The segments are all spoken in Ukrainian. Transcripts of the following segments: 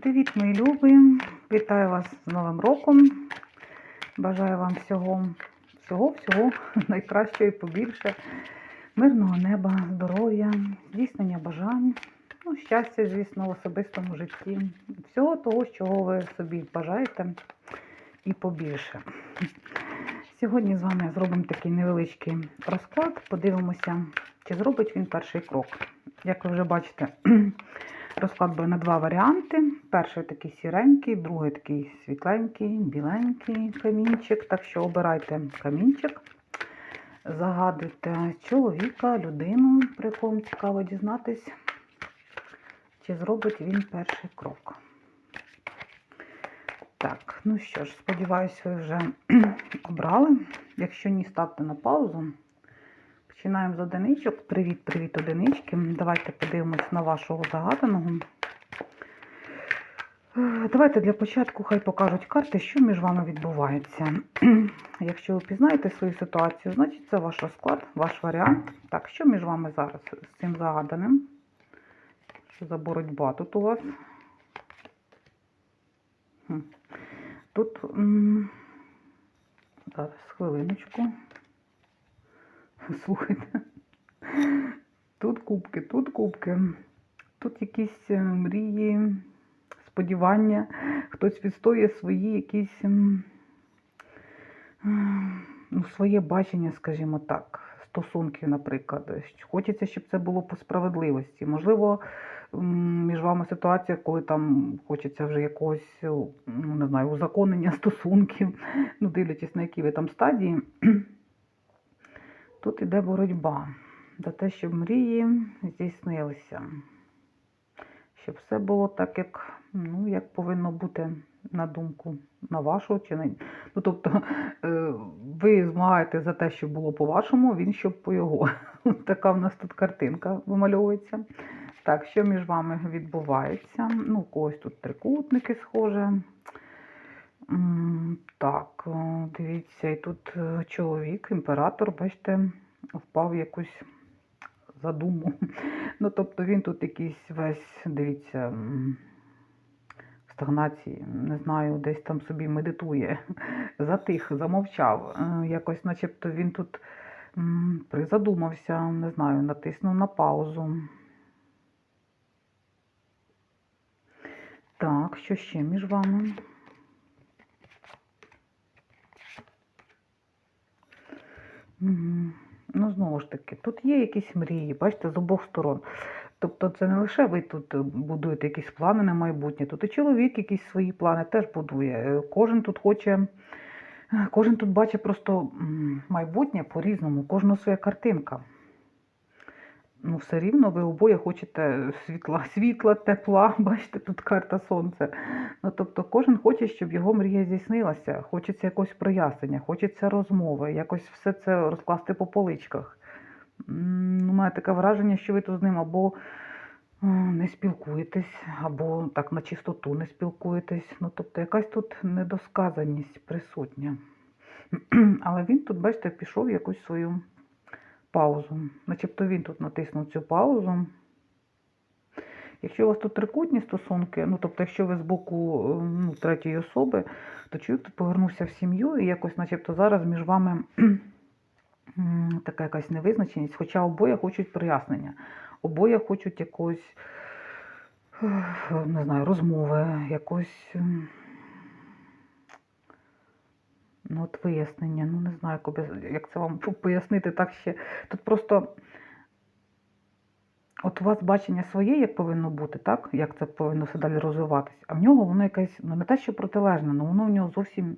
Привіт, мої любі! Вітаю вас з Новим роком. Бажаю вам всього, всього, всього найкращого і побільше. Мирного неба, здоров'я, здійснення бажань, ну, щастя, звісно, в особистому житті. Всього того, чого ви собі бажаєте, і побільше. Сьогодні з вами зробимо такий невеличкий розклад. Подивимося, чи зробить він перший крок. Як ви вже бачите, розклад на два варіанти. Перший такий сіренький, другий такий світленький, біленький камінчик. Так що обирайте камінчик, загадуйте чоловіка, людину, про якому цікаво дізнатись, чи зробить він перший крок. Так, ну що ж, сподіваюся, ви вже обрали. Якщо ні, ставте на паузу. Починаємо з одиничок. Привіт-привіт, одинички. Давайте подивимось на вашого загаданого. Е, Давайте для початку хай покажуть карти, що між вами відбувається. Якщо ви пізнаєте свою ситуацію, значить це ваш розклад, ваш варіант. Так, що між вами зараз з цим загаданим? Що за боротьба тут у вас? Тут зараз хвилиночку. Слухайте. Тут кубки, тут кубки. Тут якісь е, мрії, сподівання. Хтось відстоює свої якісь м, ну, своє бачення, скажімо так, стосунків, наприклад. Хочеться, щоб це було по справедливості. Можливо, між вами ситуація, коли там хочеться вже якогось, ну не знаю, узаконення стосунків, ну дивлячись на які ви там стадії. Тут іде боротьба за те, щоб мрії здійснилися. Щоб все було так, як, ну, як повинно бути на думку, на вашу чи на. Ну, тобто, е, ви змагаєте за те, щоб було по-вашому, він щоб по його. Така в нас тут картинка вимальовується. Так, що між вами відбувається? Ну, когось тут трикутники схоже. Так, дивіться, і тут е, чоловік, імператор, бачите, впав в якусь задуму. Ну, тобто він тут якийсь весь, дивіться, в стагнації, не знаю, десь там собі медитує, затих, замовчав. Е, Якось, начебто, він тут призадумався, не знаю, натиснув на паузу. Так, що ще між вами? Мгм. Ну, знову ж таки, тут є якісь мрії, бачите, з обох сторон. Тобто це не лише ви тут е, будуєте якісь плани на майбутнє, тут і чоловік якісь свої плани теж будує. Е, Кожен тут хоче, е, кожен тут бачить просто майбутнє по-різному, кожна своя картинка. Ну, все рівно ви обоє хочете світла, світла, тепла, бачите, тут карта сонця. Ну, тобто кожен хоче, щоб його мрія здійснилася, хочеться якогось прояснення, хочеться розмови, якось все це розкласти по поличках. Ну, має таке враження, що ви тут з ним або не спілкуєтесь, або так на чистоту не спілкуєтесь. Ну, тобто якась тут недосказаність присутня. Але він тут, бачите, пішов якусь свою паузу. Начебто він тут натиснув цю паузу. Якщо у вас тут трикутні стосунки, ну тобто, якщо ви з боку е, ну, третьої особи, то чоловік тут повернувся в сім'ю і якось, начебто, зараз між вами така якась невизначеність, хоча обоє хочуть прояснення, обоє хочуть якоїсь, е, не знаю, розмови, якось. Ну, от вияснення, ну не знаю, як, це вам пояснити так ще. Тут просто от у вас бачення своє, як повинно бути, так? Як це повинно все далі розвиватись, а в нього воно якесь, ну не те, що протилежне, але воно в нього зовсім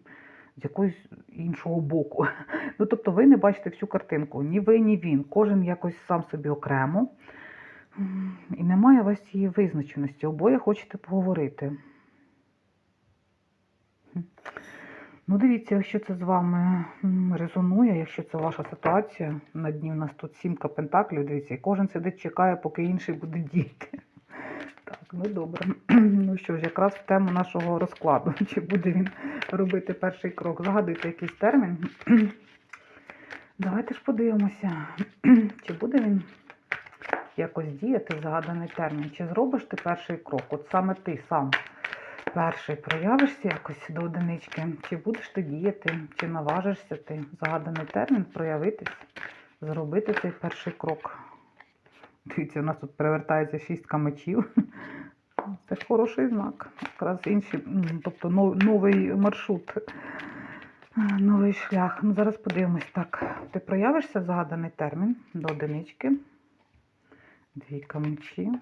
з якогось іншого боку. Ну, тобто ви не бачите всю картинку, ні ви, ні він. Кожен якось сам собі окремо. І немає у вас цієї визначеності. Обоє хочете поговорити. Ну, дивіться, якщо це з вами резонує, якщо це ваша ситуація, на дні в нас тут сімка пентаклів, дивіться, і кожен сидить, чекає, поки інший буде діяти. Так, ну добре. Ну що ж, якраз в тему нашого розкладу. Чи буде він робити перший крок? Загадуйте якийсь термін. Давайте ж подивимося, чи буде він якось діяти в загаданий термін, чи зробиш ти перший крок? От саме ти сам перший проявишся якось до одинички, чи будеш ти діяти, чи наважишся ти загаданий термін проявитись, зробити цей перший крок. Дивіться, у нас тут перевертається шістка мечів. Це хороший знак. Якраз інший, тобто новий маршрут, новий шлях. Ну, Зараз подивимось так. Ти проявишся загаданий термін до одинички. Дві камчі.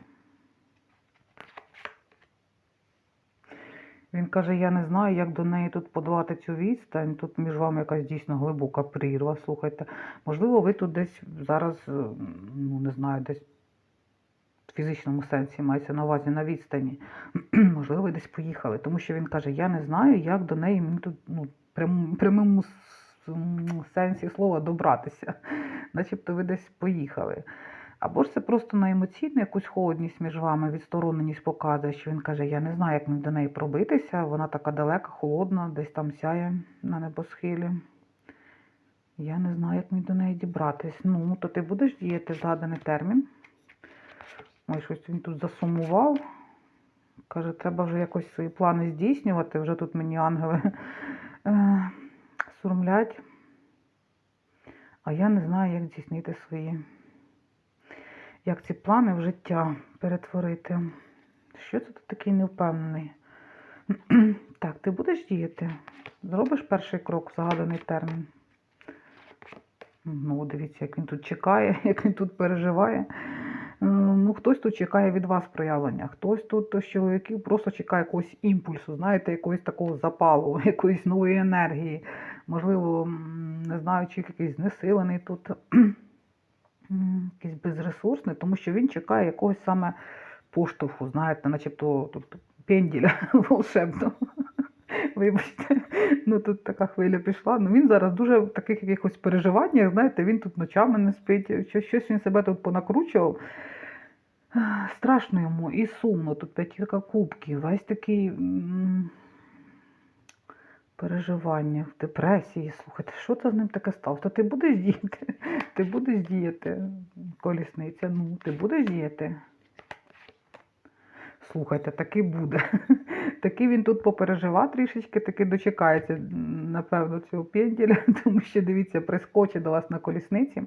Він каже, я не знаю, як до неї тут подолати цю відстань. Тут між вами якась дійсно глибока прірва. Слухайте. Можливо, ви тут десь зараз, е, ну не знаю, десь в фізичному сенсі мається на увазі на відстані. Можливо, ви десь поїхали. Тому що він каже, я не знаю, як до неї мені тут ну, прям, прямому сенсі слова добратися. Начебто ви десь поїхали. Або ж це просто на емоційну якусь холодність між вами, відстороненість показує, що він каже, я не знаю, як мені до неї пробитися, вона така далека, холодна, десь там сяє на небосхилі. Я не знаю, як мені до неї дібратись. Ну, то ти будеш діяти згаданий термін. Ой, щось він тут засумував. Каже, треба вже якось свої плани здійснювати. Вже тут мені ангели е, сурмлять. А я не знаю, як здійснити свої як ці плани в життя перетворити. Що це тут такий невпевнений? Так, ти будеш діяти? Зробиш перший крок в загаданий термін. Ну, дивіться, як він тут чекає, як він тут переживає. Ну, хтось тут чекає від вас проявлення, хтось тут з чоловіків просто чекає якогось імпульсу, знаєте, якогось такого запалу, якоїсь нової енергії. Можливо, не знаю, чи якийсь знесилений тут. якийсь безресурсний, тому що він чекає якогось саме поштовху, знаєте, начебто тобто, пенділя волшебного. Вибачте, ну тут така хвиля пішла. Ну Він зараз дуже в таких якихось переживаннях, знаєте, він тут ночами не спить, щось він себе тут понакручував. Страшно йому і сумно, тут п'ятірка кубків, весь такий. Переживання в депресії. Слухайте, що це з ним таке стало? Та ти будеш діяти, ти будеш діяти, колісниця, ну, ти будеш діяти. Слухайте, таки буде. Таки він тут попереживав трішечки, таки дочекається, напевно, цього пенділя, тому що, дивіться, прискочить до вас на колісниці.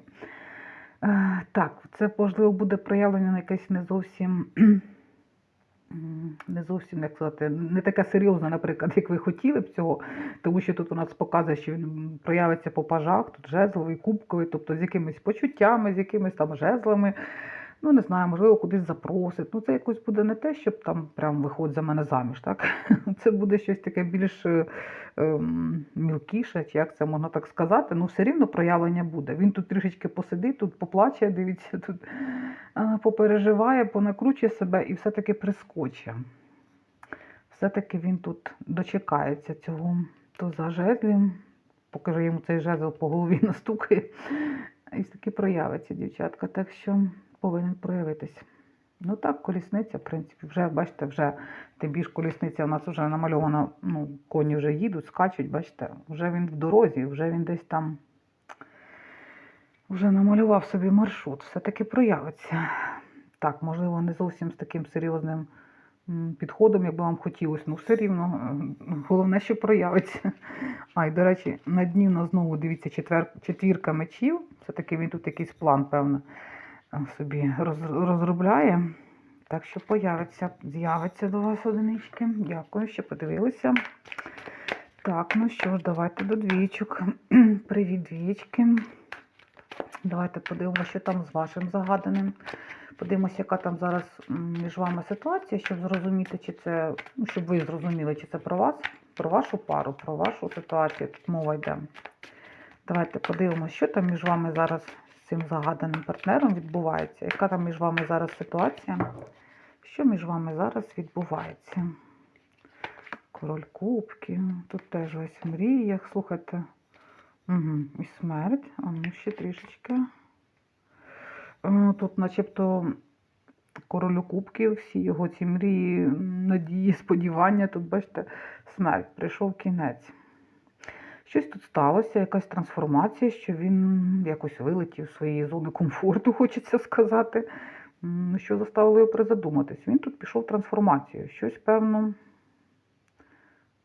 Е, так, це можливо буде проявлення на якесь не зовсім не зовсім як сказати, не така серйозна, наприклад, як ви хотіли б цього, тому що тут у нас показує, що він проявиться по пажах, тут жезловий, кубковий, тобто з якимись почуттями, з якимись там жезлами ну не знаю, можливо, кудись запросить. Ну, це якось буде не те, щоб там прям виходить за мене заміж. так? Це буде щось таке більш е, ем, мілкіше, чи як це можна так сказати. Ну, все рівно проявлення буде. Він тут трішечки посидить, тут поплаче, дивіться, тут е, попереживає, понакручує себе і все-таки прискоче. Все-таки він тут дочекається цього то за жезлів. Покажу йому цей жезл по голові настукає. І все таки проявиться дівчатка. Так що повинен проявитись. Ну так, колісниця, в принципі, вже, бачите, вже тим більш колісниця в нас вже намальована, ну, коні вже їдуть, скачуть, бачите, вже він в дорозі, вже він десь там вже намалював собі маршрут, все-таки проявиться. Так, можливо, не зовсім з таким серйозним підходом, як би вам хотілося, ну все рівно, головне, що проявиться. А, і, до речі, на дні у нас знову дивіться четвер... четвірка мечів. Все-таки він тут якийсь план, певно собі розробляє. Так що появиться, з'явиться до вас одинички. Дякую, що подивилися. Так, ну що ж, давайте до двічок. Привіт, двічки. Давайте подивимося, що там з вашим загаданим. Подивимося, яка там зараз між вами ситуація, щоб зрозуміти, чи це, ну, щоб ви зрозуміли, чи це про вас, про вашу пару, про вашу ситуацію. Тут мова йде. Давайте подивимося, що там між вами зараз цим загаданим партнером відбувається. Яка там між вами зараз ситуація? Що між вами зараз відбувається? Король Кубки, ну, тут теж весь в мріях, слухайте. Угу. І смерть, а ну ще трішечки. Е, тут начебто королю кубків, всі його ці мрії, надії, сподівання, тут, бачите, смерть, прийшов кінець. Щось тут сталося, якась трансформація, що він якось вилетів з своєї зони комфорту, хочеться сказати, що заставило його призадуматись. Він тут пішов в трансформацію. Щось, певно,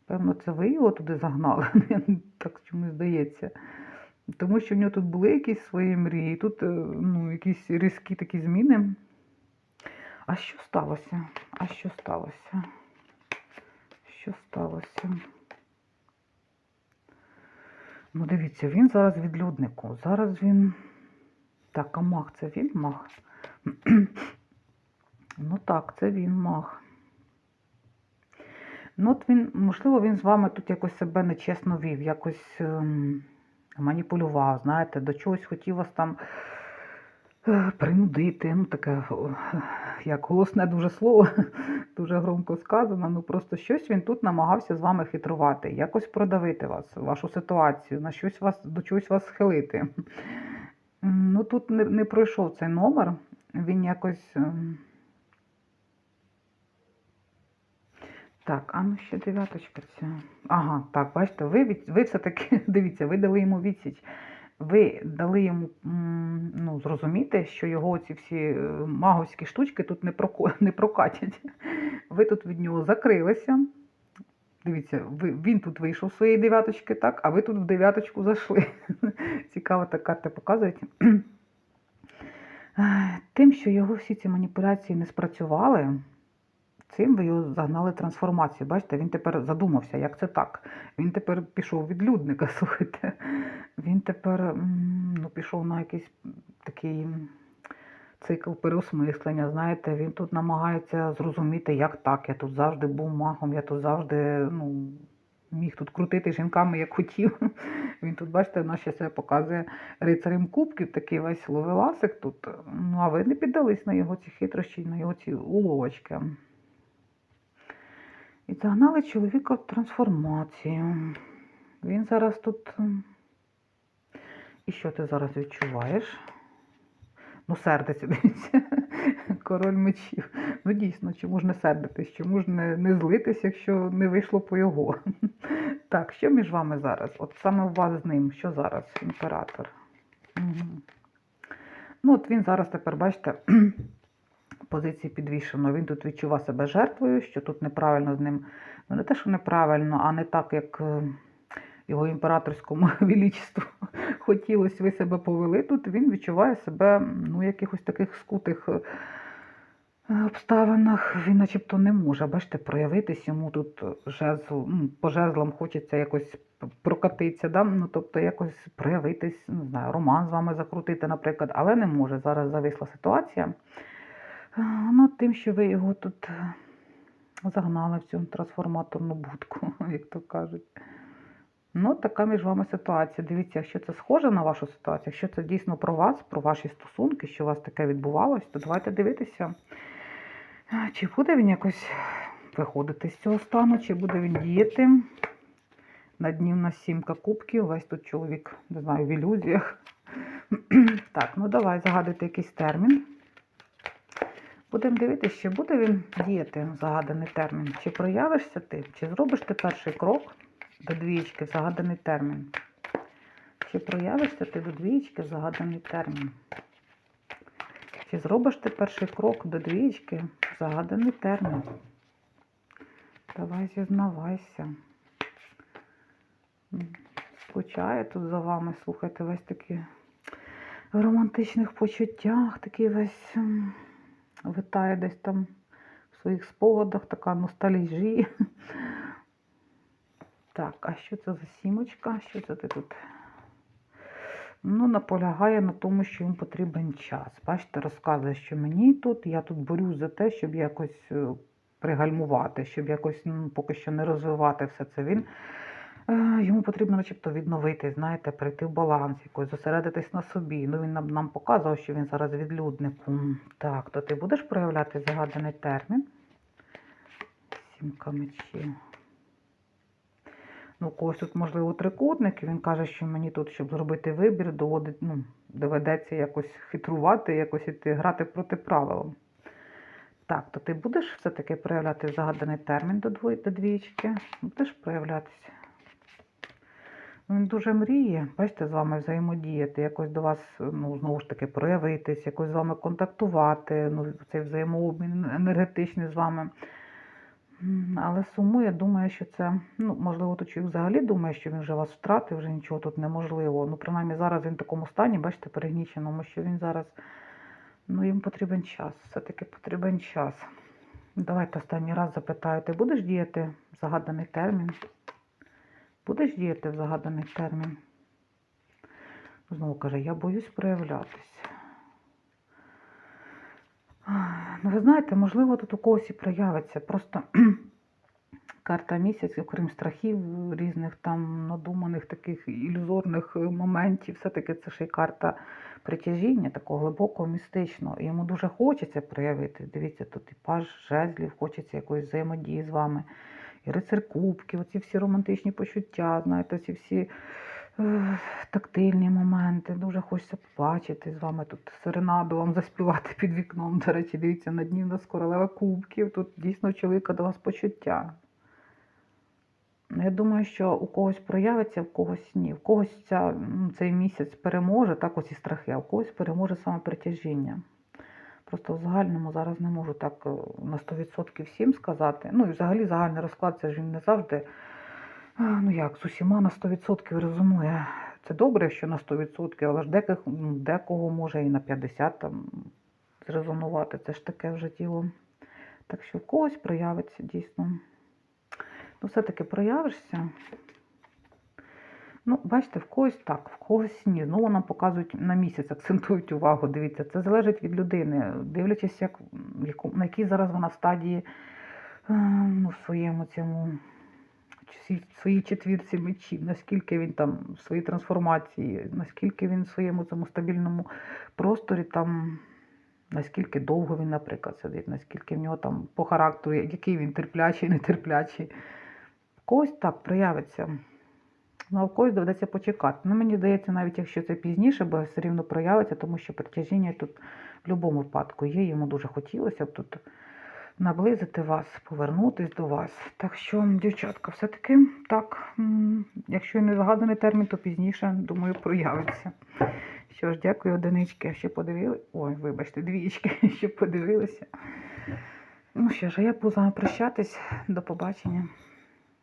певно, це ви його туди загнали, так чомусь здається. Тому що в нього тут були якісь свої мрії, тут е, ну, якісь різкі такі зміни. А що сталося? А що сталося? Що сталося? Ну, дивіться, він зараз відлюднику. Зараз він. Так, а мах це він мах? ну так, це він мах. Ну, от він, можливо, він з вами тут якось себе нечесно вів, якось ем, маніпулював, знаєте, до чогось хотів вас там е, принудити. Ну, таке, як голосне дуже слово, дуже громко сказано. Ну просто щось він тут намагався з вами хитрувати, якось продавити вас, вашу ситуацію, на щось вас, до чогось вас схилити. Ну, тут не, не пройшов цей номер, він якось. ем, Так, а ну ще дев'яточка ця. Ага, так, бачите, ви, ви все-таки, дивіться, ви дали йому відсіч. Ви дали йому ну, зрозуміти, що його ці всі е, маговські штучки тут не, не прокатять. Ви тут від нього закрилися. Дивіться, він тут вийшов з своєї дев'яточки, так, а ви тут в дев'яточку зайшли. Цікава та карта показує. Е, Тим, що його всі ці маніпуляції не спрацювали, цим ви його загнали трансформацію. Бачите, він тепер задумався, як це так. Він тепер пішов від людника, слухайте. Він тепер ну, пішов на якийсь такий цикл переосмислення. Знаєте, він тут намагається зрозуміти, як так. Я тут завжди був магом, я тут завжди ну, міг тут крутити жінками, як хотів. Він тут, бачите, вона себе показує рицарем кубків, такий весь ловеласик тут. Ну, а ви не піддались на його ці хитрощі, на його ці уловочки. І загнали чоловіка в трансформацію. Він зараз тут. І що ти зараз відчуваєш? Ну, сердиться, дивіться. Король мечів. Ну, дійсно, чому ж не сердитись, чому ж не, не злитись, якщо не вийшло по його? Так, що між вами зараз? От саме у вас з ним, що зараз, імператор? Угу. Ну, от він зараз тепер, бачите, позиції підвішено. Він тут відчував себе жертвою, що тут неправильно з ним, ну не те, що неправильно, а не так, як е, його імператорському величеству хотілося, ви себе повели тут. Він відчуває себе ну, якихось таких скутих е, обставинах. Він начебто не може, бачите, проявитись йому тут жезл, ну, по жезлам хочеться якось прокатитися, да? ну, тобто якось проявитись, не знаю, роман з вами закрутити, наприклад, але не може. Зараз зависла ситуація. Ну, тим, що ви його тут е, загнали в цю трансформаторну будку, як то кажуть. Ну, така між вами ситуація. Дивіться, якщо це схоже на вашу ситуацію, якщо це дійсно про вас, про ваші стосунки, що у вас таке відбувалось, то давайте дивитися, е, чи буде він якось виходити з цього стану, чи буде він діяти. На дні в нас сімка кубків, весь тут чоловік, не знаю, в ілюзіях. Так, ну давай загадуйте якийсь термін. Будемо дивитися, чи буде він діяти загаданий термін. Чи проявишся ти, чи зробиш ти перший крок до двієчки в загаданий термін. Чи проявишся ти до двієчки в загаданий термін? Чи зробиш ти перший крок до двієчки в загаданий термін? Давай зізнавайся. Скучає тут за вами, слухайте, весь такий в романтичних почуттях, такий весь витає десь там в своїх спогадах, така ностальжі. Так, а що це за сімочка? Що це ти тут? Ну, наполягає на тому, що їм потрібен час. Бачите, розказує, що мені тут, я тут борюсь за те, щоб якось е, пригальмувати, щоб якось ну, поки що не розвивати все це. Він йому потрібно, начебто, відновити, знаєте, прийти в баланс, якось зосередитись на собі. Ну, він нам, нам показував, що він зараз відлюднику. Так, то ти будеш проявляти загаданий термін? Сімка мечів. Ну, когось тут, можливо, трикутник, і він каже, що мені тут, щоб зробити вибір, доводить, ну, доведеться якось хитрувати, якось іти, грати проти правил. Так, то ти будеш все-таки проявляти загаданий термін до двічки? Будеш проявлятися? Він дуже мріє, бачите, з вами взаємодіяти, якось до вас, ну, знову ж таки, проявитись, якось з вами контактувати, ну, цей взаємообмін енергетичний з вами. Але сумує, думає, що це, ну, можливо, той чоловік взагалі думає, що він вже вас втратив, вже нічого тут неможливо. Ну, принаймні зараз він в такому стані, бачите, перегніченому, що він зараз, ну, їм потрібен час, все-таки потрібен час. Давайте останній раз запитаю, ти будеш діяти в загаданий термін? Будеш діяти в загаданий термін? Знову каже, я боюсь проявлятись. Ах, Ну, ви знаєте, можливо, тут у когось і проявиться. Просто карта місяць, окрім страхів, різних там надуманих таких ілюзорних моментів, все-таки це ще й карта притяжіння, такого глибокого, містичного. І йому дуже хочеться проявити. Дивіться, тут і паж жезлів, хочеться якоїсь взаємодії з вами. І рицар кубків, оці всі романтичні почуття, знаєте, ці всі е, тактильні моменти. Дуже хочеться побачити з вами тут серенаду вам заспівати під вікном. До речі, дивіться, на дні в нас королева кубків. Тут дійсно чоловіка до вас почуття. Ну, Я думаю, що у когось проявиться, в когось ні. В когось ця, цей місяць переможе, так ось і страхи, а в когось переможе саме притяжіння. Просто в загальному зараз не можу так е, на 100% всім сказати. Ну і взагалі загальний розклад це ж він не завжди, е, ну як, з усіма на 100% резонує. Це добре, що на 100%, але ж деких, ну, декого може і на 50% там зрезонувати. Це ж таке вже діло. Так що в когось проявиться дійсно. Ну, все-таки проявишся. Ну, бачите, в когось так, в когось ні. Знову нам показують на місяць, акцентують увагу. Дивіться, це залежить від людини, дивлячись, як, на якій зараз вона стадії е, ну, в своєму цьому своїй четвірці мечів, наскільки він там в своїй трансформації, наскільки він в своєму цьому стабільному просторі там. Наскільки довго він, наприклад, сидить, наскільки в нього там по характеру, який він терплячий, нетерплячий. В когось так проявиться. Когось доведеться почекати. Ну, мені здається, навіть якщо це пізніше, бо все рівно проявиться, тому що притяжіння тут в будь-якому випадку є. Йому дуже хотілося б тут наблизити вас, повернутись до вас. Так що, дівчатка, все-таки так, якщо не загаданий термін, то пізніше, думаю, проявиться. Що ж, дякую, одинички, що подивилися. Ой, вибачте, двічки, що подивилися. Ну що ж, а я буду з вами прощатись. До побачення.